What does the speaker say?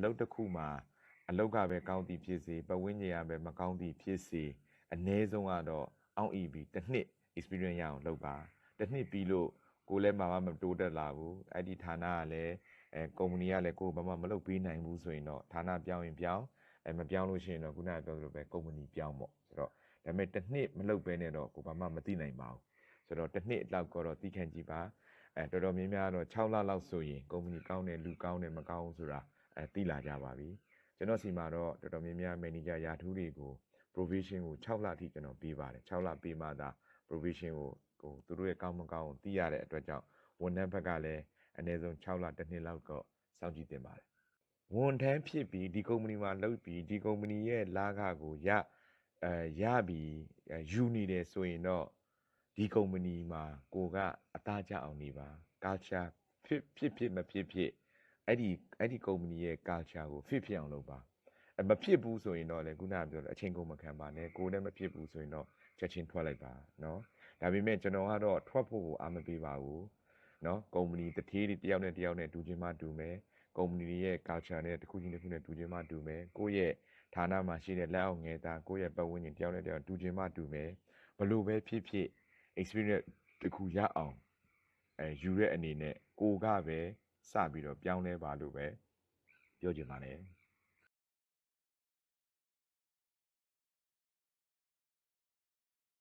အလုပ်တစ်ခုမှာအလုပ်ကပဲကောင်းသည်ဖြစ်စေပတ်ဝန်းကျင်ကပဲမကောင်းသည်ဖြစ်စေအ ਨੇ ဆုံးကတော့အောင့်အီပြီးတစ်နှစ် experience ရအောင်လုပ်ပါတစ်နှစ်ပြီးလို့ကိုယ်လည်းမမမတိုးတက်လာဘူးအဲ့ဒီဌာနကလည်းအဲကုမ္ပဏီကလည်းကိုယ်ဘာမှမလုပ်ပေးနိုင်ဘူးဆိုရင်တော့ဌာနပြောင်းရင်ပြောင်းအဲမပြောင်းလို့ရှိရင်တော့ခုနကပြောသလိုပဲကုမ္ပဏီပြောင်းပေါ့ဆိုတော့ဒါပေမဲ့တစ်နှစ်မလုပ်ဘဲနဲ့တော့ကိုယ်ဘာမှမသိနိုင်ပါဘူးဆိုတော့တစ်နှစ်လောက်ကတော့သိခံကြည့်ပါအဲတော်တော်များများတော့6လလောက်ဆိုရင်ကုမ္ပဏီကောင်းတယ်လူကောင်းတယ်မကောင်းဘူးဆိုတာ အဲသိလာကြပါပြီကျွန်တော်စီမှာတော့တော်တော်များများ manager ရာထူးတွေကို provision ကို6လအထိကျွန်တော်ပေးပါတယ်6လပေးမှသာ provision ကိုဟိုသူတို့ရဲ့ကောင်းမကောင်းကိုသိရတဲ့အတွက်ကြောင့်ဝန်ထမ်းဘက်ကလည်းအနည်းဆုံး6လတစ်နှစ်လောက်တော့စောင့်ကြည့်တင်ပါတယ်ဝန်ထမ်းဖြစ်ပြီးဒီကုမ္ပဏီမှာလုပ်ပြီးဒီကုမ္ပဏီရဲ့လာခကိုရအဲရပြီးအဲယူနေတယ်ဆိုရင်တော့ဒီကုမ္ပဏီမှာကိုကအသားကျအောင်နေပါ culture ဖြစ်ဖြစ်ဖြစ်မဖြစ်ဖြစ် အဲ့ဒီအဲ့ဒီကုမ္ပဏီရဲ့ culture ကို fit ဖြစ်အောင်လုပ်ပါ အမဖြစ်ဘူးဆိုရင်တော့လေခုနကပြောတယ်အချိန်ကုန်မခံပါနဲ့ကိုယ်လည်းမဖြစ်ဘူးဆိုရင်တော့ချက်ချင်းထွက်လိုက်ပါเนาะဒါပေမဲ့ကျွန်တော်ကတော့ထွက်ဖို့ကိုအားမပေးပါဘူးเนาะကုမ္ပဏီတစ်ထေးတွေတယောက်နဲ့တယောက်နဲ့တူချင်းမှတူမယ်ကုမ္ပဏီတွေရဲ့ culture နဲ့တစ်ခုချင်းတစ်ခုနဲ့တူချင်းမှတူမယ်ကိုယ့်ရဲ့ဌာနမှာရှိတဲ့လက်အောက်ငယ်သားကိုယ့်ရဲ့ပတ်ဝန်းကျင်တယောက်နဲ့တယောက်တူချင်းမှတူမယ်ဘလို့ပဲဖြစ်ဖြစ် experience တစ်ခုရအောင်အဲယူတဲ့အနေနဲ့ကိုကပဲ စပြီးတော့ပြောင်းလဲပါလို့ပဲပြောချင်ပါတယ်